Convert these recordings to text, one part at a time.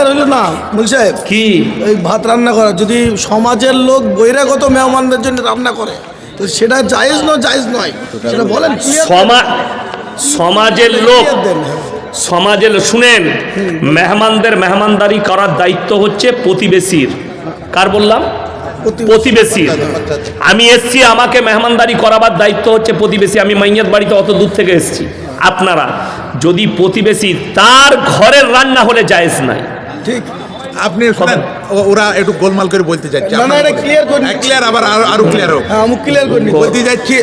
Clear হলো না মুল সাহেব। কি? এই ভাত রান্না করা যদি সমাজের লোক বহিরাগত মেহমানদের জন্য রান্না করে তো সেটা জায়েজ নয় জায়েজ নয়। সেটা বলেন সমাজের লোক হ্যাঁ। সমাজের শুনেন মেহমানদের মেহমানদারি করার দায়িত্ব হচ্ছে প্রতিবেশীর। কার বললাম? প্রতি- প্রতিবেশীর। আমি এসছি আমাকে মেহমানদারি করাবার দায়িত্ব হচ্ছে প্রতিবেশী। আমি মাইয়াত বাড়িতে অত দূর থেকে এসছি। আপনারা যদি প্রতিবেশী তার ঘরের রান্না হলে জায়েজ নাই। ঠিক? আপনি শোনেন ও- ওরা একটু গোলমাল করে বলতে যাচ্ছে। না, না, এটা clear করে ক্লিয়ার আবার আরও আরও ক্লিয়ার হোক। হ্যাঁ আমি ক্লিয়ার করে বলতে যাচ্ছি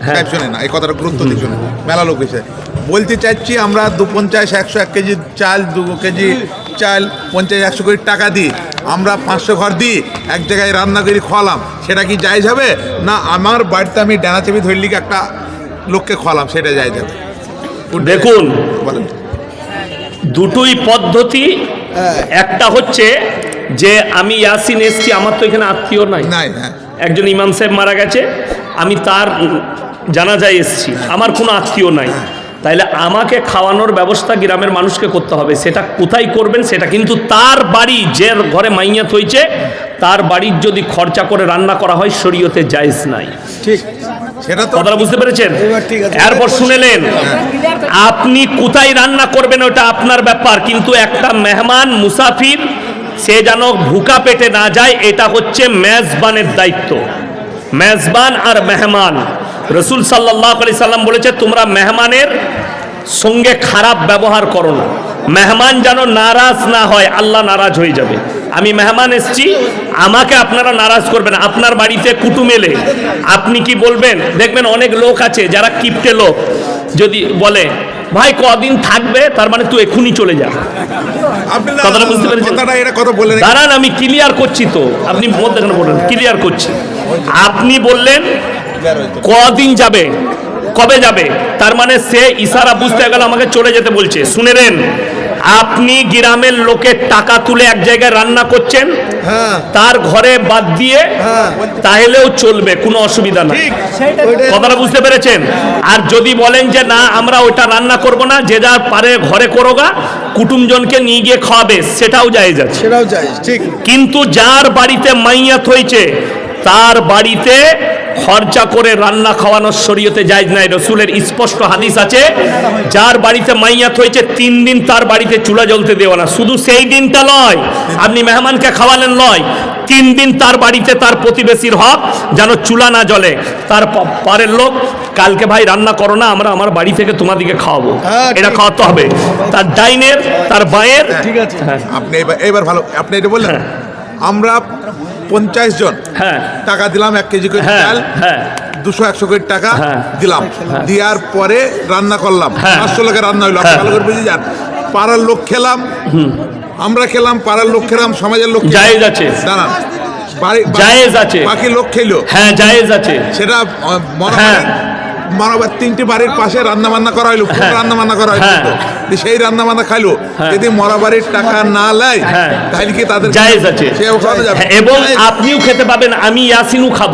হ্যাঁ। শোনেন এই কথাটা গুরুত্ব দিয়ে শুনুন। মেলা লোক এসে। বলতে চাচ্ছি আমরা দু পঞ্চাশ একশো এক কেজি চাল দু কেজি চাল পঞ্চাশ একশো কোটি টাকা দিই। আমরা পাঁচশো ঘর দিই এক জায়গায় রান্না করে খোয়ালাম। সেটা কি জায়জ হবে? না আমার বাড়িতে আমি ডানা চেপি ধরলিকে একটা লোককে খোয়ালাম সেটা জায়জ হবে। দেখুন বলেন। দুটোই পদ্ধতি। একটা হচ্ছে যে আমি ইয়াসিন এসছি আমার তো এখানে আত্মীয় নাই। হ্যাঁ একজন ইমাম সাহেব মারা গেছে আমি তার জানাজায় এসছি আমার কোনো আত্মীয় নাই। তাইলে আমাকে খাওয়ানোর ব্যবস্থা গ্রামের মানুষকে করতে হবে সেটা কোথায় করবেন সেটা কিন্তু তার বাড়ি যে ঘরে মাইয়াত হয়েছে তার বাড়ির যদি খরচা করে রান্না করা হয় শরীয়তে জায়েজ নাই। ঠিক। কথাটা বুঝতে পেরেছেন? এবার ঠিক আছে। এরপর শুনেলেন আপনি কোথায় রান্না করবেন ওটা আপনার ব্যাপার কিন্তু একটা মেহমান মুসাফির সে যেন ভুকা পেটে না যায় এটা হচ্ছে মেজবানের দায়িত্ব। মেজবান আর মেহমান। রসুল সাল্লাহ আলি সাল্লাম বলেছে তোমরা মেহমানের সঙ্গে খারাপ ব্যবহার করো না। মেহমান যেন নারাজ না হয় আল্লাহ নারাজ হয়ে যাবে। আমি মেহমান এসছি আমাকে আপনারা নারাজ করবেন আপনার বাড়িতে কুটুম এলে। আপনি কি বলবেন? দেখবেন অনেক লোক আছে যারা কিপটে লোক। যদি বলে ভাই কদিন থাকবে? তার মানে তুই এক্ষুনি চলে যা। কথাটা বুঝতে পেরেছেন? এটা কথা বলে দাঁড়ান আমি ক্লিয়ার করছি তো। আপনি মধ্যে ক্লিয়ার করছি। আপনি বললেন কদিন যাবে? কবে যাবে? তার মানে সে ইশারা বুঝতে গেল আমাকে চলে যেতে বলছে। শুনে নেন আপনি গ্রামের লোকের টাকা তুলে এক জায়গায় রান্না করছেন হ্যাঁ। তার ঘরে বাদ দিয়ে হ্যাঁ। তাহলেও চলবে কোনো অসুবিধা নেই কথাটা বুঝতে পেরেছেন? আর যদি বলেন যে না আমরা ওটা রান্না করব না যে যার পারে ঘরে করোগা কুটুমজনকে নিয়ে গিয়ে খাওয়াবে সেটাও যায় যাচ্ছে সেটাও চাই ঠিক। কিন্তু যার বাড়িতে মাইয়াত হয়েছে তার বাড়িতে খরচা করে রান্না খাওয়ানোর শরীয়তে যায় নাই। রসুলের স্পষ্ট হাদিস আছে যার বাড়িতে মাইয়াত হয়েছে তিন দিন তার বাড়িতে চুলা জ্বলতে দেওয়া না। শুধু সেই দিনটা নয় আপনি মেহমানকে খাওয়ালেন নয় তিন দিন তার বাড়িতে তার প্রতিবেশীর হক যেন চুলা না জ্বলে। তার পরের লোক কালকে ভাই রান্না করো না আমরা আমার বাড়ি থেকে তোমাদিকে খাওয়াবো। হ্যাঁ, এটা খাওয়াতে হবে। তার ডাইনের তার বাঁয়ের ঠিক আছে। হ্যাঁ। আপনি এবার এবার ভালো আপনি এটা বললেন? আমরা পঞ্চাশ জন। হ্যাঁ। টাকা দিলাম এক কেজি করে হ্যাঁ চাল হ্যাঁ। দুশো একশো কোটি টাকা হ্যাঁ। দিলাম। দেওয়ার পরে রান্না করলাম। হ্যাঁ। পাঁচশো লোকের রান্না হইল। আপনি হ্যাঁ। ভালো করে বুঝে যান। পাড়ার লোক খেলাম। আমরা খেলাম পাড়ার লোক খেলাম সমাজের লোক। জায়েজ আছে। দাঁড়ান। জায়েজ আছে। বাকি লোক খেলো। হ্যাঁ জায়েজ আছে। সেটা মনে হ্যাঁ। করেন মনে তিনটি বাড়ির পাশে রান্না বান্না করা হইল হ্যাঁ। রান্না বান্না করা হইল হ্যাঁ। সেই রান্না বান্না খাইলো হ্যাঁ। যদি মরা বাড়ির টাকা না লেয় হ্যাঁ। তাহলে কি তাদের জায়েজ আছে এবং আপনিও খেতে পাবেন আমি ইয়াসিনও খাব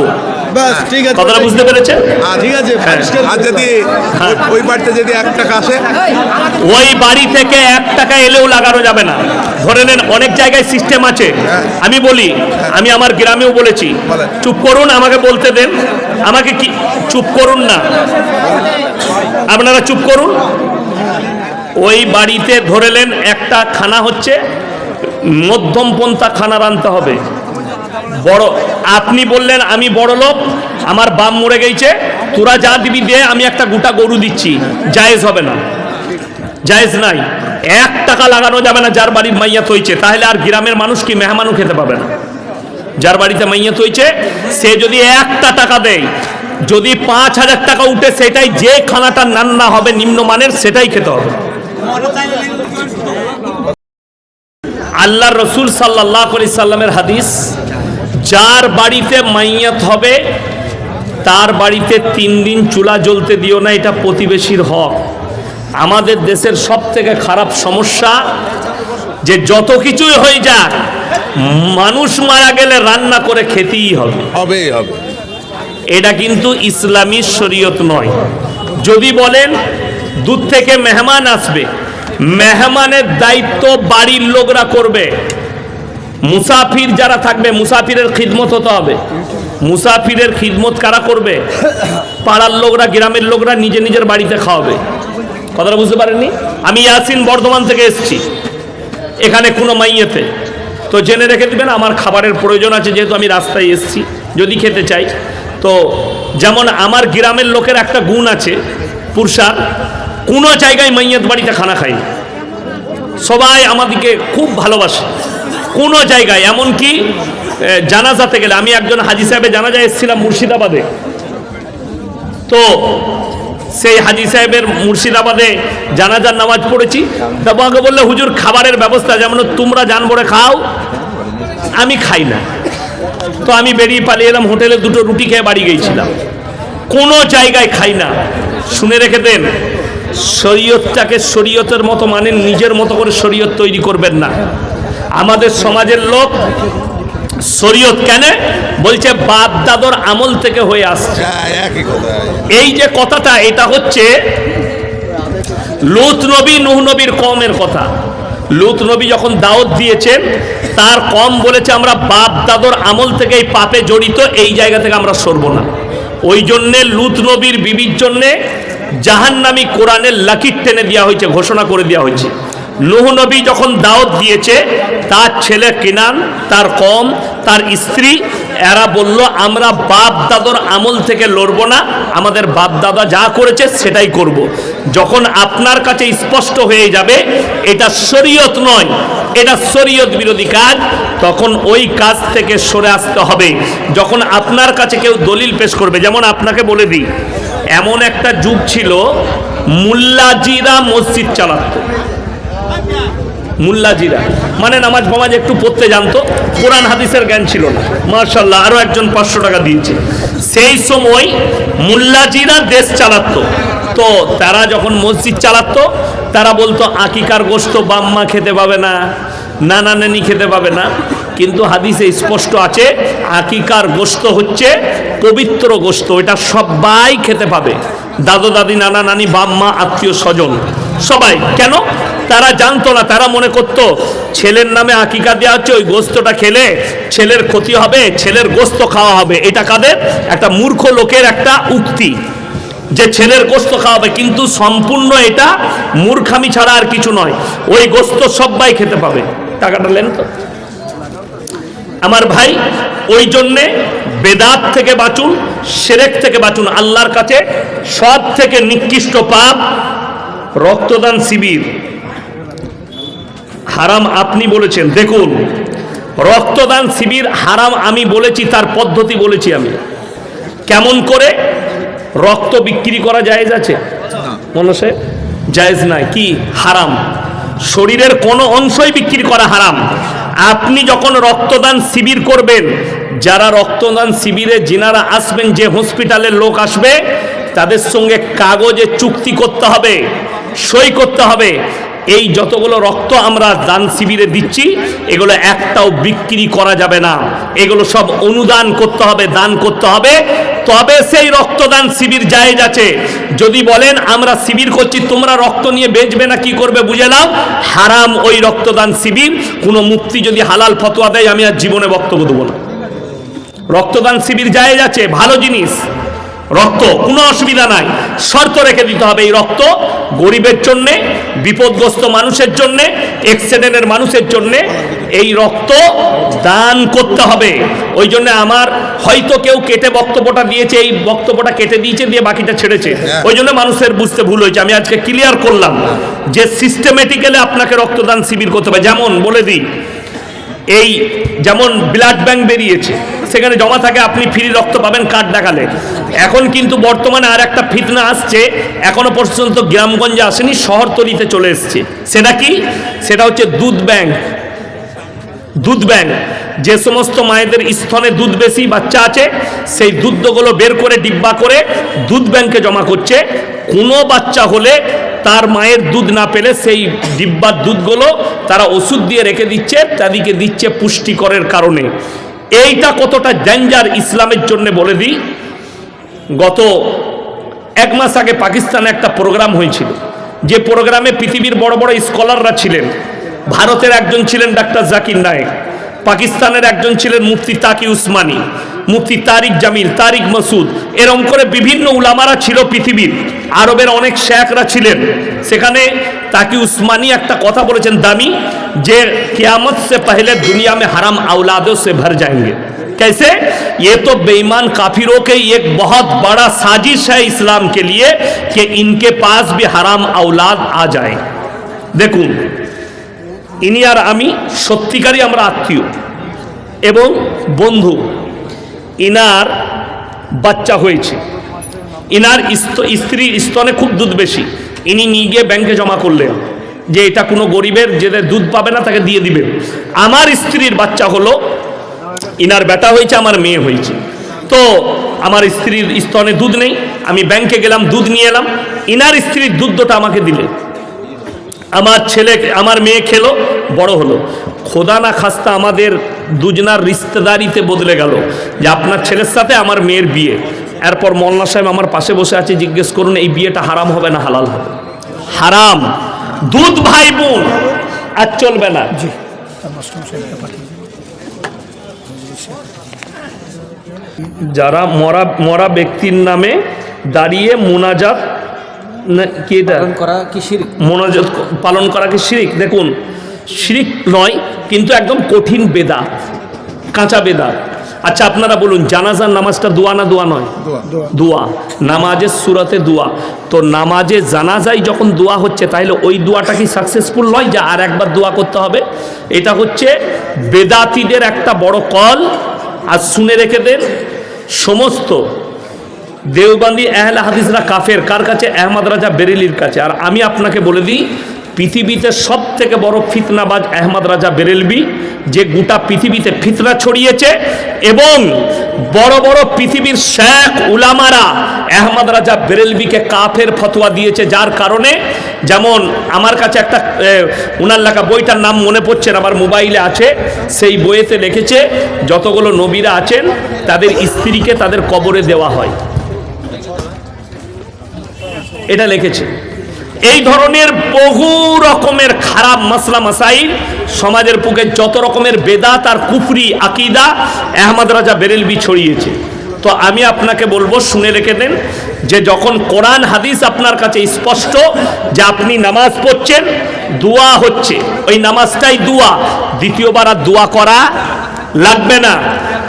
বাস ঠিক আছে কথাটা বুঝতে পেরেছেন ঠিক আছে হ্যাঁ। আর যদি। ওই- ওই বাড়িতে যদি এক টাকা আসে ওই বাড়ি থেকে এক টাকা এলেও লাগানো যাবে না ধরে নেন অনেক জায়গায় সিস্টেম আছে আমি বলি আমি আমার গ্রামেও বলেছি চুপ করুন আমাকে বলতে দেন আমাকে কি চুপ করুন না। আপনারা চুপ করুন। ওই বাড়িতে ধরেলেন একটা খানা হচ্ছে মধ্যমপন্থা খানা রানতে হবে। বড়, আপনি বললেন আমি বড় লোক, আমার বাম মরে গেছে, তোরা যা দিবি দে, আমি একটা গোটা গরু দিচ্ছি, জায়েজ হবে না। জায়েজ নাই। এক টাকা লাগানো যাবে না যার বাড়ির মাইয়াত হয়েছে তাহলে আর গ্রামের মানুষ কি মেহমানও খেতে পাবে না? যার বাড়িতে মাইয়াত হয়েছে সে যদি একটা টাকা দেয় যদি পাঁচ হাজার টাকা উঠে সেটাই যে খানাটা রান্না হবে, নিম্নমানের সেটাই খেতে হবে। আল্লাহ রসুল সাল্লাহ আলি সাল্লামের হাদিস, যার বাড়িতে মাইয়াত হবে, তার বাড়িতে তিন দিন চুলা জ্বলতে দিও না, এটা প্রতিবেশীর হক। আমাদের দেশের সব থেকে খারাপ সমস্যা, যে যত কিছুই হয়ে যাক, মানুষ মারা গেলে রান্না করে খেতেই হবে। হবেই হবে। এটা কিন্তু ইসলামী শরীয়ত নয়। যদি বলেন, দূর থেকে মেহমান আসবে, মেহমানের দায়িত্ব বাড়ির লোকরা করবে। মুসাফির যারা থাকবে, মুসাফিরের খিদমত হতে হবে। মুসাফিরের খিদমত কারা করবে? পাড়ার লোকরা, গ্রামের লোকরা নিজে নিজের বাড়িতে খাওয়াবে। কথাটা বুঝতে পারেননি? আমি ইয়াসিন বর্ধমান থেকে এসেছি। এখানে কোনো মাইয়েতে। তো জেনে রেখে দেবেন, আমার খাবারের প্রয়োজন আছে, যেহেতু আমি রাস্তায় এসেছি। যদি খেতে চাই তো যেমন আমার গ্রামের লোকের একটা গুণ আছে পুরসার কোনো জায়গায় মাইয়াত বাড়িতে খানা খাই সবাই আমাদেরকে খুব ভালোবাসে। কোনো জায়গায়, এমনকি জানাজাতে গেলে, আমি একজন হাজি সাহেবের জানাজা এসেছিলাম মুর্শিদাবাদে। তো সেই হাজি সাহেবের মুর্শিদাবাদে জানাজার নামাজ পড়েছি। তা আমাকে বললে, হুজুর, খাবারের ব্যবস্থা, যেমন তোমরা জানবরে খাও, আমি খাই না। তো আমি বেরিয়ে পালিয়ে এলাম হোটেলে দুটো রুটি খেয়ে বাড়ি গিয়েছিলাম। কোনো জায়গায় খাই না। শুনে রেখে দেন শরীয়তটাকে শরীয়তের মতো মানে নিজের মতো করে শরীয়ত তৈরি করবেন না। আমাদের সমাজের লোক শরীয়ত কেন? বলছে বাপ দাদর আমল থেকে হয়ে আসছে। হ্যাঁ, এই যে কথাটা এটা হচ্ছে লুত নবী নুহ নবীর কমের কথা। লুত নবী যখন দাওয়াত দিয়েছেন তার কম বলেছে আমরা বাপ দাদর আমল থেকে এই পাপে জড়িত, এই জায়গা থেকে আমরা সরব না। ওই জন্যে লুত নবীর বিবির জন্যে জাহান্নামী কোরআনের লাকির টেনে দেওয়া হয়েছে, ঘোষণা করে দেওয়া হয়েছে। নুহ নবী যখন দাওয়াত দিয়েছে, তার ছেলে কিনান, তার কম, তার স্ত্রী, এরা বলল, আমরা বাপ দাদর আমল থেকে লড়বো না, আমাদের বাপ দাদা যা করেছে সেটাই করব। যখন আপনার কাছে স্পষ্ট হয়ে যাবে, এটা শরীয়ত নয়, এটা শরীয়ত বিরোধী কাজ, তখন ওই কাজ থেকে সরে আসতে হবে যখন আপনার কাছে কেউ দলিল পেশ করবে, যেমন আপনাকে বলে দিই, এমন একটা যুগ ছিল, মুল্লাজিরা মসজিদ চালাতো মুল্লাজিরা মানে নামাজ ফামাজ একটু পড়তে জানতো, কোরআন হাদিসের জ্ঞান ছিল না। মার্শাল্লাহ আরও একজন পাঁচশো টাকা দিয়েছে। সেই সময় মুল্লাজিরা দেশ চালাতো। তো তারা যখন মসজিদ চালাতো, তারা বলতো, আকিকার গোস্ত বাম্মা খেতে পাবে না, নানা নানি খেতে পাবে না। কিন্তু হাদিসে স্পষ্ট আছে, আকিকার গোস্ত হচ্ছে পবিত্র গোস্ত এটা সবাই খেতে পাবে। দাদু, দাদি, নানা, নানি বাম্মা আত্মীয়, স্বজন। সবাই। কেন? তারা জানতো না, তারা মনে করতো, ছেলের নামে আকিকা দেওয়া হচ্ছে, ওই গোস্তটা খেলে ছেলের ক্ষতি হবে, ছেলের গোস্ত খাওয়া হবে। এটা কাদের? একটা মূর্খ লোকের একটা উক্তি, যে ছেলের গোস্ত খাওয়াবে কিন্তু সম্পূর্ণ এটা মূর্খামি ছাড়া আর কিছু নয়। ওই গোস্ত সবাই খেতে পাবে। টাকাটা লেন তো। আমার ভাই, ওই জন্যে বেদাত থেকে বাঁচুন, সেরেক থেকে বাঁচুন, আল্লাহর কাছে সব থেকে নিকৃষ্ট পাপ রক্তদান শিবির। হারাম আপনি বলেছেন, দেখুন। রক্তদান শিবির হারাম আমি বলেছি, তার পদ্ধতি বলেছি আমি। কেমন করে? রক্ত বিক্রি করা জায়েজ আছে? মনসে জায়েজ নাই। কি? হারাম। শরীরের কোনো অংশই বিক্রি করা হারাম। আপনি যখন রক্তদান শিবির করবেন, যারা রক্তদান শিবিরে যিনারা আসবেন, যে হসপিটালের লোক আসবে, তাদের সঙ্গে কাগজে চুক্তি করতে হবে, সই করতে হবে। এই যতগুলো রক্ত আমরা দান শিবিরে দিচ্ছি, এগুলো একটাও বিক্রি করা যাবে না। এগুলো সব অনুদান করতে হবে, দান করতে হবে। তবে সেই রক্তদান শিবির জায়েজ আছে। যদি বলেন, আমরা শিবির করছি, তোমরা রক্ত নিয়ে বেচবে না, কি করবে? বুঝে নাও, হারাম ওই রক্তদান শিবির। কোনো মুক্তি যদি হালাল ফতোয়া দেয়, আমি আর জীবনে বক্তব্য দেবো না। রক্তদান শিবির জায়েজ আছে, ভালো জিনিস। রক্ত কোনো অসুবিধা নাই। শর্ত রেখে দিতে হবে এই রক্ত গরিবের জন্যে বিপদগ্রস্ত মানুষের জন্যে এক্সিডেন্টের মানুষের জন্যে এই রক্ত দান করতে হবে। ওই জন্য আমার হয়তো কেউ কেটে বক্তব্যটা দিয়েছে এই বক্তব্যটা কেটে দিয়েছে দিয়ে বাকিটা ছেড়েছে। ওই জন্য মানুষের বুঝতে ভুল হয়েছে। আমি আজকে ক্লিয়ার করলাম যে সিস্টেমেটিক্যালি আপনাকে রক্তদান শিবির করতে হবে। যেমন বলে দিই এই যেমন ব্লাড ব্যাংক বেরিয়েছে, সেখানে জমা থাকে, আপনি ফ্রি রক্ত পাবেন কার্ড দেখালে। এখন কিন্তু বর্তমানে আর একটা ফিতনা আসছে এখনও পর্যন্ত গ্রামগঞ্জে আসেনি, শহরতলিতে চলে এসছে। সেটা কি? সেটা হচ্ছে দুধ ব্যাংক দুধ ব্যাংক যে সমস্ত মায়েদের স্তনে দুধ বেশি বাচ্চা আছে, সেই দুধগুলো বের করে ডিব্বা করে দুধ ব্যাংকে জমা করছে। কোনো বাচ্চা হলে তার মায়ের দুধ না পেলে সেই ডিব্বার দুধগুলো তারা ওষুধ দিয়ে রেখে দিচ্ছে, তাদেরকে দিচ্ছে পুষ্টিকরের কারণে। এইটা কতটা ডেঞ্জার ইসলামের জন্য বলে দিই। গত এক মাস আগে পাকিস্তানে একটা প্রোগ্রাম হয়েছিল। যে প্রোগ্রামে পৃথিবীর বড় বড় স্কলাররা ছিলেন। ভারতের একজন ছিলেন ডাক্তার জাকির নায়েক। পাকিস্তানের একজন ছিলেন মুফতি তাকি উসমানী মুফতি তারিক জামিল তারিক মাসুদ এরম করে বিভিন্ন উলামারা ছিল পৃথিবীর আরবের অনেক শেখরা ছিলেন সেখানে তাকি উসমানী একটা কথা বলেছেন দামি যে কিয়ামত সে পহলে দুনিয়া में हराम औलादों से भर जाएंगे कैसे ये तो बेईमान काफिरों के एक बहुत बड़ा साजिश है इस्लाम के लिए कि इनके पास भी हराम औलाद आ जाए দেখুন ইনি আর আমি সত্যিকারই আমরা আত্মীয় এবং বন্ধু। ইনার বাচ্চা হয়েছে। ইনার স্ত- স্ত্রীর স্তনে খুব দুধ বেশি। ইনি নিয়ে গিয়ে ব্যাংকে জমা করলেন যে এটা কোনো গরিবের যে দুধ পাবে না তাকে দিয়ে দিবেন আমার স্ত্রীর বাচ্চা হলো, ইনার বেটা হয়েছে, আমার মেয়ে হয়েছে। তো আমার স্ত্রীর স্তনে দুধ নেই, আমি ব্যাংকে গেলাম, দুধ নিয়ে এলাম। ইনার স্ত্রীর দুধটা আমাকে দিলে আমার ছেলে আমার মেয়ে খেলো বড় হলো। খোদা না খাস্তা আমাদের দুজনার রিস্তেদারিতে বদলে গেল। যে আপনার ছেলের সাথে আমার মেয়ের বিয়ে। এরপর মল্লা সাহেব আমার পাশে বসে আছে জিজ্ঞেস করুন এই বিয়েটা হারাম হবে না হালাল হবে? হারাম। দুধ ভাই বোন আর চলবে না। যারা মরা মরা ব্যক্তির নামে দাঁড়িয়ে মোনাজাত কি এটা? করা কি শিরক? মনোযোগ পালন করা কি শিরিক? দেখুন শিরিক নয় কিন্তু একদম কঠিন বেদা কাঁচা বেদা আচ্ছা আপনারা বলুন জানাজার নামাজটা দোয়া না দোয়া নয়? দোয়া। নামাজের সুরাতে দোয়া। তো নামাজে জানাজাই যখন দোয়া হচ্ছে তাহলে ওই দোয়াটা কি সাকসেসফুল নয়? যে আর একবার দোয়া করতে হবে। এটা হচ্ছে বেদাতিদের একটা বড় কল আর শুনে রেখে দেন সমস্ত দেওবান্দি আহলে হাদিসরা কাফের। কার কাছে? আহমদ রাজা বেরেলির কাছে। আর আমি আপনাকে বলে দিই, পৃথিবীতে সব থেকে বড় ফিতনাবাজ আহমদ রাজা বেরেলবি, যে গোটা পৃথিবীতে ফিতনা ছড়িয়েছে এবং বড় বড় পৃথিবীর শেখ উলামারা আহমদ রাজা বেরেলবিকে কাফের ফতোয়া দিয়েছে। যার কারণে যেমন আমার কাছে একটা উনার লেখা বইটার নাম মনে পড়ছে আমার মোবাইলে আছে। সেই বইয়েতে লিখেছে, যতগুলো নবীরা আছেন, তাদের স্ত্রীকে তাদের কবরে দেওয়া হয়। এটা লিখেছে। এই ধরনের বহু রকমের খারাপ মাসলা মাসাইল সমাজের বুকে যত রকমের বেদাত আর কুফরি আকিদা আহমদ রাজা বেরেলবি ছড়িয়েছে। তো আমি আপনাকে বলব, শুনে রেখে দেন যে যখন কোরআন হাদিস আপনার কাছে স্পষ্ট যে আপনি নামাজ পড়ছেন, দোয়া হচ্ছে। ওই নামাজটাই দোয়া। দ্বিতীয়বার আর দোয়া করা লাগবে না।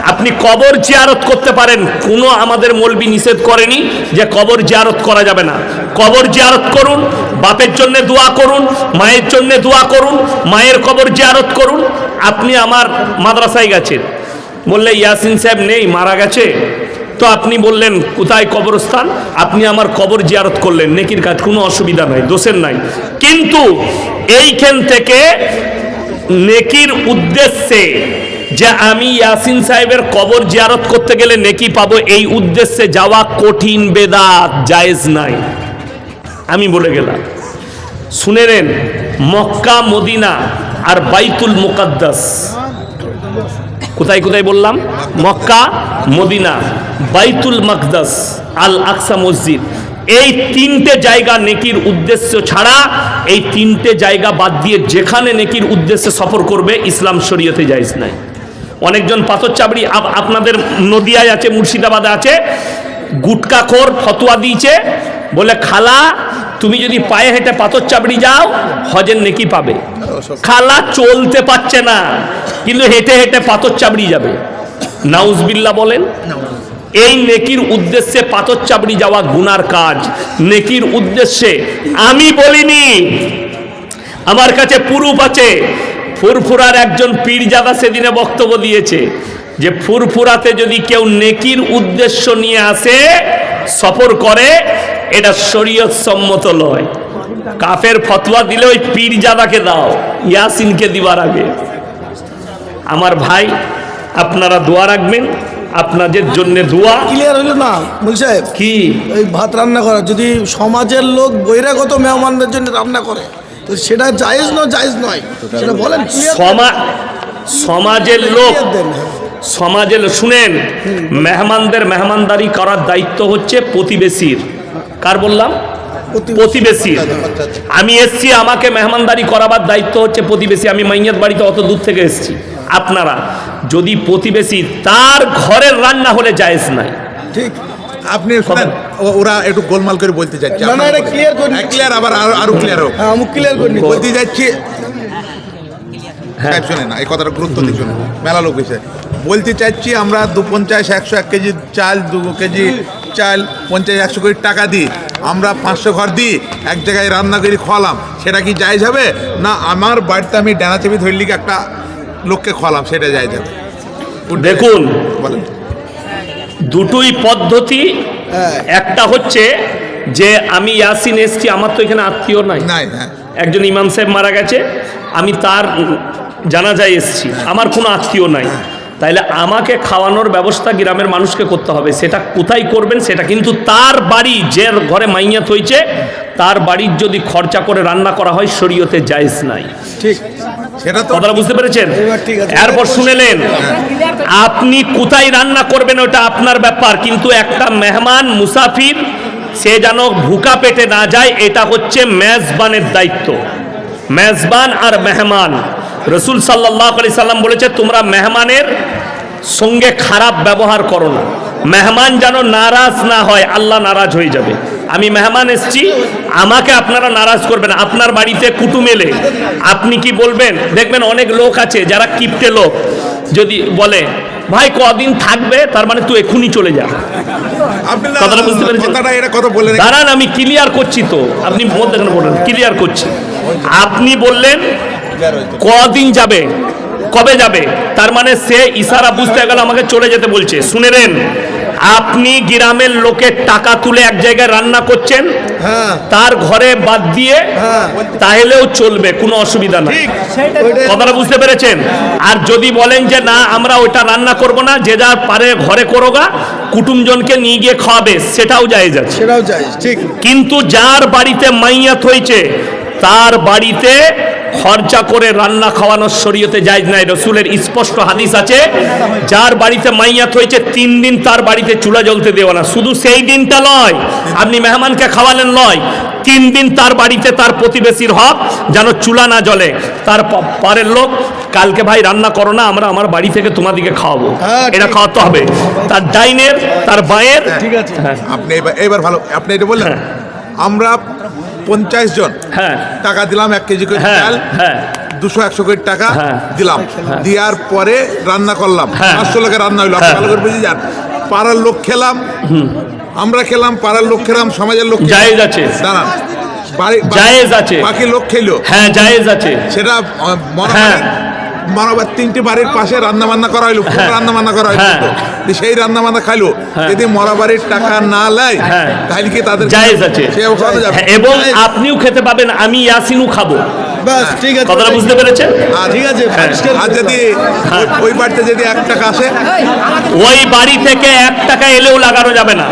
আপনি কবর জিয়ারত করতে পারেন। কোনো আমাদের মলবি নিষেধ করেনি যে কবর জিয়ারত করা যাবে না। কবর জিয়ারত করুন, বাপের জন্য দোয়া করুন, মায়ের জন্য দোয়া করুন, মায়ের কবর জিয়ারত করুন। আপনি আমার মাদ্রাসায় গেছেন। বললে, ইয়াসিন সাহেব নেই, মারা গেছে। তো আপনি বললেন, কোথায় কবরস্থান? আপনি আমার কবর জিয়ারত করলেন। নেকির কাজ, কোনো অসুবিধা নাই, দোষের নাই। কিন্তু এইখান থেকে নেকির উদ্দেশ্যে যে আমি ইয়াসিন সাহেবের কবর জিয়ারত করতে গেলে নেকি পাবো, এই উদ্দেশ্যে যাওয়া কঠিন, বেদাত, জায়েজ নাই। আমি বলে গেলাম, শুনে নেন, মক্কা, মদিনা আর বাইতুল মুকাদ্দাস। কোথায় কোথায় বললাম? মক্কা, মদিনা, বাইতুল মাকদাস, আল আকসা মসজিদ। এই তিনটে জায়গা নেকির উদ্দেশ্য ছাড়া, এই তিনটে জায়গা বাদ দিয়ে যেখানে নেকির উদ্দেশ্যে সফর করবে, ইসলাম শরীয়তে জায়েজ নাই। অনেকজন পাথর চাবড়ি আপনাদের নদিয়ায় আছে, মুর্শিদাবাদে আছে গুটকাখোর ফতোয়া দিয়েছে, বলে, খালা, তুমি যদি পায়ে হেঁটে পাথর চাবড়ি যাও, হজের নেকি পাবে। খালা চলতে পারছে না, কিন্তু হেঁটে হেঁটে পাথর চাবড়ি যাবে। নাউজবিল্লা বলেন, এই নেকির উদ্দেশ্যে পাথর চাবড়ি যাওয়া গুনার কাজ। নেকির উদ্দেশ্যে আমি বলিনি, আমার কাছে পুরুপ আছে ফুরফুরার একজন পীরজাদা সেদিনে বক্তব্য দিয়েছে যে ফুরফুরাতে যদি কেউ নেকির উদ্দেশ্য নিয়ে আসে সফর করে এটা শরীয়ত সম্মত লয় কাফের ফতোয়া দিলে ওই পীরজাদাকে দাও ইয়াসিনকে দিবার আগে। আমার ভাই আপনারা দোয়া রাখবেন আপনাদের জন্য দোয়া। ক্লিয়ার হইল না মুল সাহেব? কি? ওই ভাত রান্না করা যদি সমাজের লোক বহিরাগত মেহমানদের জন্য রান্না করে তো সেটা জায়েজ নয় জায়েজ নয়। সেটা বলেন। clear সমা সমাজের লোক। সমাজের শুনেন মেহমানদের মেহমানদারি করার দায়িত্ব হচ্ছে প্রতিবেশীর। কার বললাম? প্রতিবেশী আমি এসছি আমাকে মেহমানদারি করাবার দায়িত্ব হচ্ছে প্রতিবেশী। আমি মাইয়াত বাড়িতে অত দূর থেকে এসছি। আপনারা যদি প্রতিবেশী তার ঘরের রান্না হলে জায়েজ নাই। ঠিক। আপনি শুনেন ওরা একটু গোলমাল করে বলতে চাচ্ছি না, না, এটা clear করে নিচ্ছি। ক্লিয়ার আবার আরও আরও ক্লিয়ার হোক। হ্যাঁ আমি ক্লিয়ার করে। বলতে যাচ্ছি হ্যাঁ। শুনে না এই কথাটা গুরুত্ব দিয়ে শুনুন মেলা লোক হয়েছে বলতে চাচ্ছি আমরা দু পঞ্চাশ একশো এক কেজি চাল দু কেজি চাল পঞ্চাশ একশো কোটি টাকা দিই। আমরা পাঁচশো ঘর দিই এক জায়গায় রান্না করে খোয়ালাম। সেটা কি জায়জ হবে? না আমার বাড়িতে আমি ডানা চেপি ধরলিকে একটা লোককে খোয়ালাম সেটা জায়জ হবে। দেখুন বলেন। দুটোই পদ্ধতি। হ্যাঁ। একটা হচ্ছে যে আমি ইয়াসিন এসছি আমার তো এখানে আত্মীয় নাই। হ্যাঁ একজন ইমাম সাহেব মারা গেছে আমি তার জানাজায় এসছি আমার কোনো আত্মীয় নাই। তাইলে আমাকে খাওয়ানোর ব্যবস্থা গ্রামের মানুষকে করতে হবে। সেটা কোথায় করবেন সেটা কিন্তু তার বাড়ি যে ঘরে মাইয়াত হয়েছে তার বাড়ির যদি খরচা করে রান্না করা হয় শরীয়তে জায়েজ নাই। ঠিক। সেটা তো কথাটা বুঝতে পেরেছেন? এরপর শুনেলেন আপনি কোথায় রান্না করবেন ওটা আপনার ব্যাপার কিন্তু একটা মেহমান মুসাফির সে যেন ভুকা পেটে না যায় এটা হচ্ছে মেজবানের দায়িত্ব। মেজবান আর মেহমান। রসুল সাল্লাহ আলি সাল্লাম বলেছে তোমরা মেহমানের সঙ্গে খারাপ ব্যবহার করো না। মেহমান যেন নারাজ না হয় আল্লাহ নারাজ হয়ে যাবে। আমি মেহমান এসছি আমাকে আপনারা নারাজ করবেন আপনার বাড়িতে কুটুম এলে আপনি কি বলবেন? দেখবেন অনেক লোক আছে যারা কিপটে লোক। যদি বলে ভাই কদিন থাকবে? তার মানে তুই এক্ষুনি চলে যা। কথাটা বুঝতে পেরেছেন? দাঁড়ান আমি ক্লিয়ার করছি তো। আপনি মধ্যে ক্লিয়ার করছি। আপনি বললেন কদিন যাবে? কবে যাবে? তার মানে সে ইশারা বুঝতে গেল আমাকে চলে যেতে বলছে। শুনে নেন আপনি গ্রামের লোকের টাকা তুলে এক জায়গায় রান্না করছেন হ্যাঁ। তার ঘরে বাদ দিয়ে হ্যাঁ। তাহলেও চলবে কোনো অসুবিধা নেই। কথাটা বুঝতে পেরেছেন? আর যদি বলেন যে না আমরা ওইটা রান্না করব না যে যার পারে ঘরে করোগা কুটুমজনকে নিয়ে গিয়ে খাওয়াবে সেটাও যায় যাচ্ছে সেটাও চাই ঠিক। কিন্তু যার বাড়িতে মাইয়াত হয়েছে তার বাড়িতে খরচা করে রান্না খাওয়ানোর শরীয়তে যায় নাই। রসুলের স্পষ্ট হাদিস আছে যার বাড়িতে মাইয়াত হয়েছে তিন দিন তার বাড়িতে চুলা জ্বলতে দেওয়া না। শুধু সেই দিনটা নয় আপনি মেহমানকে খাওয়ালেন নয় তিন দিন তার বাড়িতে তার প্রতিবেশীর হক যেন চুলা না জ্বলে। তার পরের লোক কালকে ভাই রান্না করো না আমরা আমার বাড়ি থেকে তোমাদিকে খাওয়াবো। হ্যাঁ, এটা খাওয়াতে হবে। তার ডাইনের তার বাঁয়ের ঠিক আছে। হ্যাঁ। আপনি এবার এবার ভালো আপনি এটা বললেন আমরা পঞ্চাশ জন। হ্যাঁ। টাকা দিলাম এক কেজি করে হ্যাঁ চাল হ্যাঁ। দুশো একশো কোটি টাকা হ্যাঁ। দিলাম। দেওয়ার পরে রান্না করলাম। হ্যাঁ। পাঁচশো লোকের রান্না হইল। হ্যাঁ। ভালো করে বুঝে যান। পাড়ার লোক খেলাম। আমরা খেলাম পাড়ার লোক খেলাম সমাজের লোক। জায়েজ আছে। দাঁড়ান। জায়েজ আছে। বাকি লোক খেলো। হ্যাঁ জায়েজ আছে। সেটা হ্যাঁ। মনোবার তিনটি বাড়ির পাশে রান্না বান্না করা হইল হ্যাঁ। রান্না বান্না করা হইল হ্যাঁ। সেই রান্না বান্না খাইলো হ্যাঁ। যদি মরাবাড়ির টাকা না লেয় হ্যাঁ। তাহলে কি তাদের জায়েজ আছে এবং আপনিও খেতে পাবেন আমি ইয়াসিনও খাব বাস ঠিক আছে। কথাটা বুঝতে পেরেছেন? আর ঠিক আছে হ্যাঁ। আর যদি হ্যাঁ। ওই- ওই বাড়িতে যদি এক টাকা আসে? ওই বাড়ি থেকে এক টাকা এলেও লাগানো যাবে না।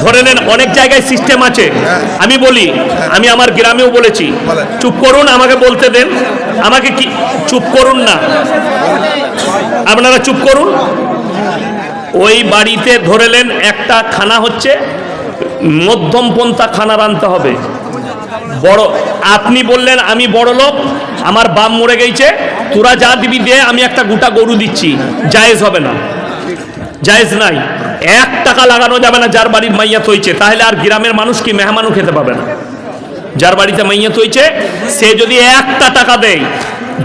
ধরে নেন অনেক জায়গায় সিস্টেম আছে। আমি বলি আমি আমার গ্রামেও বলেছি চুপ করুন আমাকে বলতে দেন। আমাকে কি চুপ করুন না। আপনারা চুপ করুন। ওই বাড়িতে ধরেলেন একটা খানা হচ্ছে মধ্যমপন্থা খানা রানতে হবে। বড়, আপনি বললেন আমি বড় লোক, আমার বাম মরে গেছে, তোরা যা দিবি দে, আমি একটা গোটা গরু দিচ্ছি, জায়েজ হবে না। জায়েজ নাই। এক টাকা লাগানো যাবে না, যার বাড়ির মাইয়াত হয়েছে তাহলে আর গ্রামের মানুষ কি মেহমানও খেতে পাবে না? যার বাড়িতে মাইয়াত হয়েছে সে যদি একটা টাকা দেয়,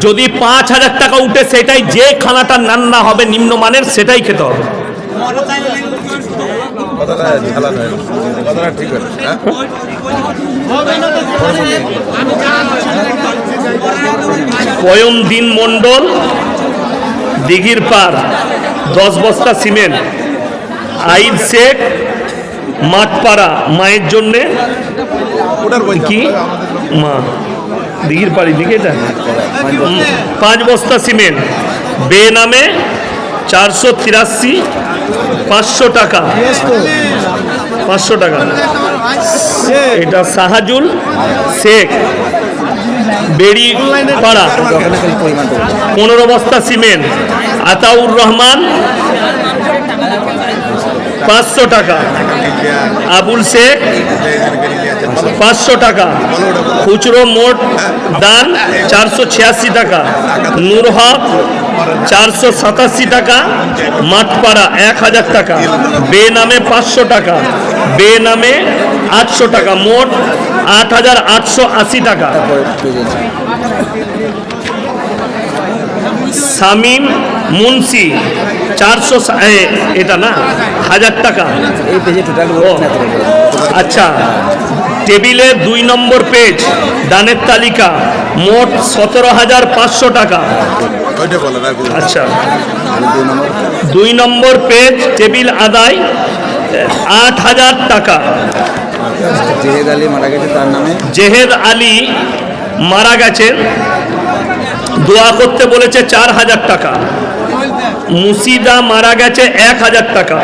যদি পাঁচ হাজার টাকা উঠে, সেটাই যে খানাটা রান্না হবে, নিম্নমানের, সেটাই খেতে হবে। কথাটা ঠিক আছে হ্যাঁ? কয়ম দিন মণ্ডল দিঘির পার দশ বস্তা সিমেন্ট আইদ শেখ মাঠপাড়া মায়ের জন্যে কি? মা দিঘির পাড়ি দিকে এটা? পাঁচ বস্তা। সিমেন্ট বে নামে চারশো তিরাশি পাঁচশো টাকা। পাঁচশো টাকা। এটা সাহাজুল শেখ। বেড়ি পাড়া। পনেরো বস্তা সিমেন্ট। আতাউর রহমান পাঁচশো টাকা। আবুল শেখ। পাঁচশো টাকা। খুচরো মোট দান চারশো ছিয়াশি টাকা। নূর হক চারশো সাতাশি টাকা। মাঠপাড়া এক হাজার টাকা। বে নামে পাঁচশো টাকা। বে নামে আটশো টাকা। মোট আট হাজার আটশো আশি টাকা। শামীম মুন্সি চারশো এটা না? হাজার টাকা। আচ্ছা। টেবিলে দুই নম্বর পেজ দানের তালিকা মোট সতেরো হাজার পাঁচশো টাকা। আচ্ছা। দুই নম্বর পেজ টেবিল আদায় আট হাজার টাকা। জেহেদ আলী মারা গেছে তার নামে। জেহেদ আলী মারা গেছেন দোয়া করতে বলেছে চার হাজার টাকা। মুসিদা মারা গেছে এক হাজার টাকা।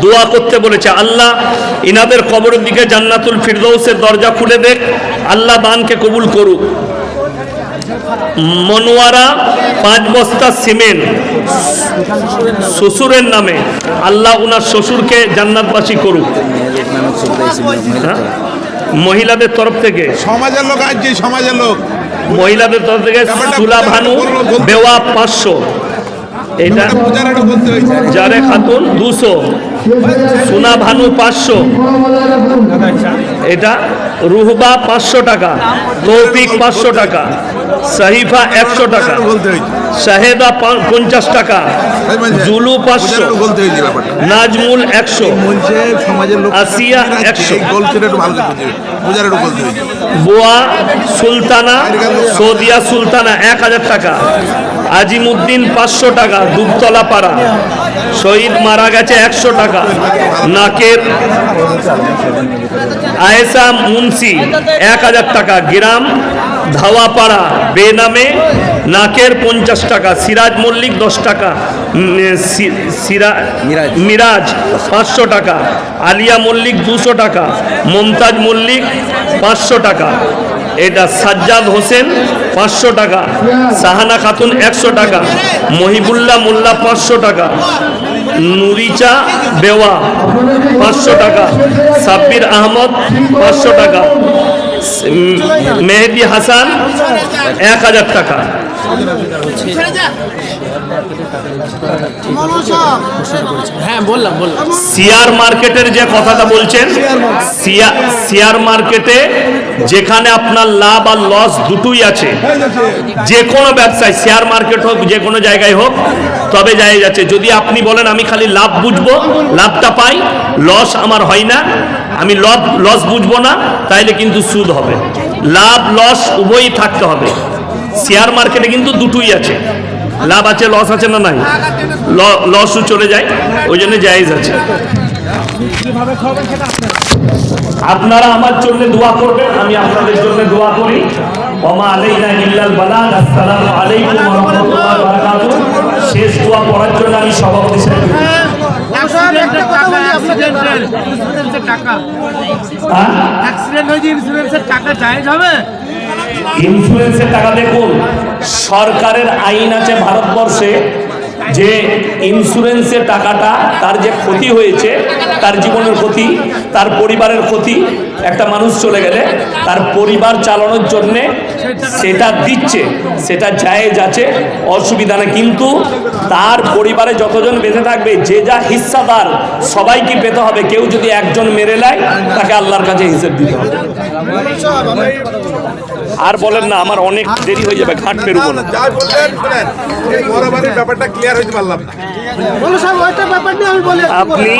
দোয়া করতে বলেছে আল্লাহ ইনাদের কবরের দিকে জান্নাতুল ফিরদৌসের দরজা খুলে দেখ আল্লাহ দানকে কবুল করুক। মনোয়ারা পাঁচ বস্তা সিমেন্ট শ্বশুরের নামে আল্লাহ উনার শ্বশুরকে জান্নাতবাসী করুক। হ্যাঁ? মহিলাদের তরফ থেকে। সমাজের লোক আসছে সমাজের লোক। মহিলাদের তরফ থেকে তুলা ভানু বেওয়া পাঁচশো। এটা জারে খাতুন দুশো। সোনা ভানু পাঁচশো এটা রুহবা পাঁচশো টাকা, তৌফিক পাঁচশো টাকা, সাহিফা একশো টাকা, শাহেদা পঞ্চাশ টাকা, জুলু পাঁচশো, নাজমুল একশো, আসিয়া একশো। বোয়া সুলতানা, সৌদিয়া সুলতানা এক হাজার টাকা আজিমুদ্দিন পাঁচশো টাকা দুবতলা পাড়া। শহীদ মারা গেছে একশো টাকা। নাকের আয়েসা মুন্সি এক হাজার টাকা গ্রাম ধাওয়াপাড়া বেনামে নাকের পঞ্চাশ টাকা সিরাজ মল্লিক দশ টাকা। মিরাজ পাঁচশো টাকা আলিয়া মল্লিক দুশো টাকা মমতাজ মল্লিক পাঁচশো টাকা। এটা সাজ্জাদ হোসেন পাঁচশো টাকা, সাহানা খাতুন একশো টাকা মহিবুল্লা মোল্লা পাঁচশো টাকা, নুরিচা বেওয়া পাঁচশো টাকা, সাব্বির আহমদ পাঁচশো টাকা মেহেদি হাসান এক হাজার টাকা। হ্যাঁ বললাম বললাম। শেয়ার মার্কেটের যে কথাটা বলছেন শেয়ার মার্কেটে। যেখানে আপনার লাভ আর লস দুটোই আছে। যে কোনো ব্যবসায় শেয়ার মার্কেট হোক যে কোনো জায়গায় হোক তবে যায় যাচ্ছে। যদি আপনি বলেন আমি খালি লাভ বুঝব লাভটা পাই লস আমার হয় না আমি লস লস বুঝব না তাইলে কিন্তু সুদ হবে। লাভ লস উভয়ই থাকতে হবে। শেয়ার মার্কেটে কিন্তু দুটোই আছে। লাভ আছে লস আছে না নাই? লসও চলে যায় ওই জন্য জায়েজ আছে। আপনারা আমার জন্য দোয়া করবেন আমি আপনাদের জন্য দোয়া করি। ওমা আলাইনা ইল্লাল বালাগ আসসালামু আলাইকুম ওয়া রাহমাতুল্লাহি ওয়া বারাকাতুহু। শেষ দোয়া পড়ার জন্য আমি সভাপতি সাহেব টাকা টাকা হয়েছে টাকা জায়েজ হবে? ইন্স্যুরেন্সের টাকা দেখুন সরকারের আইন আছে ভারতবর্ষে যে ইন্স্যুরেন্সের টাকাটা তার যে ক্ষতি হয়েছে, তার জীবনের ক্ষতি, তার পরিবারের ক্ষতি, একটা মানুষ চলে গেলে তার পরিবার চালানোর জন্যে সেটা দিচ্ছে, সেটা জায়েজ আছে, অসুবিধা নেই। কিন্তু তার পরিবারে যতজন বেঁচে থাকবে, যে যা হিস্সাদার, সবাইকে পেতে হবে। কেউ যদি একজন মেরে নেয়, তাকে আল্লাহর কাছে হিসেব দিতে হবে। আর বলেন না আমার অনেক দেরি হয়ে যাবে ঘাট পেরুবো না যা বললেন শুনেন। এই বরাবরের ব্যাপারটা ক্লিয়ার হইতে পারলাম না। বলো সাহেব ওইটা ব্যাপার নিয়ে আমি বলি আপনি